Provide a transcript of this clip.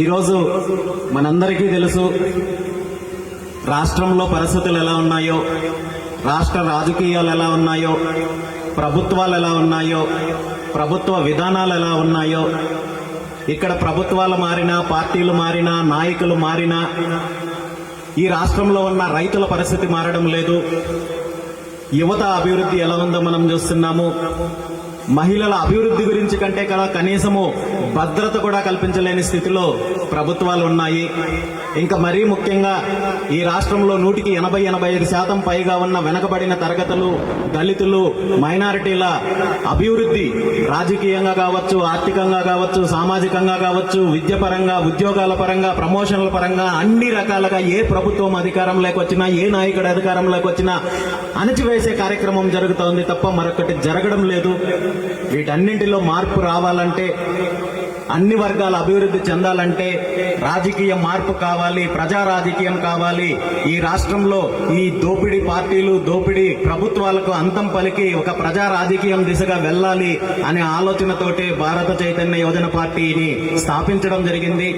ఈరోజు మనందరికీ తెలుసు రాష్ట్రంలో పరిస్థితులు ఎలా ఉన్నాయో రాష్ట్ర రాజకీయాలు ఎలా ఉన్నాయో ప్రభుత్వాలు ఎలా ఉన్నాయో ప్రభుత్వ విధానాలు ఎలా ఉన్నాయో ఇక్కడ ప్రభుత్వాలు మారినా పార్టీలు మారినా నాయకులు మారినా ఈ రాష్ట్రంలో ఉన్న రైతుల పరిస్థితి మారడం లేదు. యువత అభివృద్ధి ఎలా ఉందో మనం చూస్తున్నాము. మహిళల అభివృద్ధి గురించి కంటే కదా కనీసము భద్రత కూడా కల్పించలేని స్థితిలో ప్రభుత్వాలు ఉన్నాయి. ఇంకా మరీ ముఖ్యంగా ఈ రాష్ట్రంలో నూటికి ఎనభై ఎనభై ఐదు శాతం పైగా ఉన్న వెనకబడిన తరగతులు దళితులు మైనారిటీల అభివృద్ధి రాజకీయంగా కావచ్చు ఆర్థికంగా కావచ్చు సామాజికంగా కావచ్చు విద్యపరంగా ఉద్యోగాల పరంగా ప్రమోషన్ల పరంగా అన్ని రకాలుగా ఏ ప్రభుత్వం అధికారంలోకి వచ్చినా ఏ నాయకుడు అధికారంలోకి వచ్చినా అణచివేసే కార్యక్రమం జరుగుతోంది తప్ప మరొకటి జరగడం లేదు. వీటన్నింటిలో మార్పు రావాలంటే అన్ని వర్గాల అభివృద్ధి చెందాలంటే రాజకీయ మార్పు కావాలి ప్రజా రాజకీయం కావాలి. ఈ రాష్ట్రంలో ఈ దోపిడీ పార్టీలు దోపిడీ ప్రభుత్వాలకు అంతం పలికి ఒక ప్రజా రాజకీయం దిశగా వెళ్ళాలి అనే ఆలోచనతోటే భారత చైతన్య యోజన పార్టీని స్థాపించడం జరిగింది.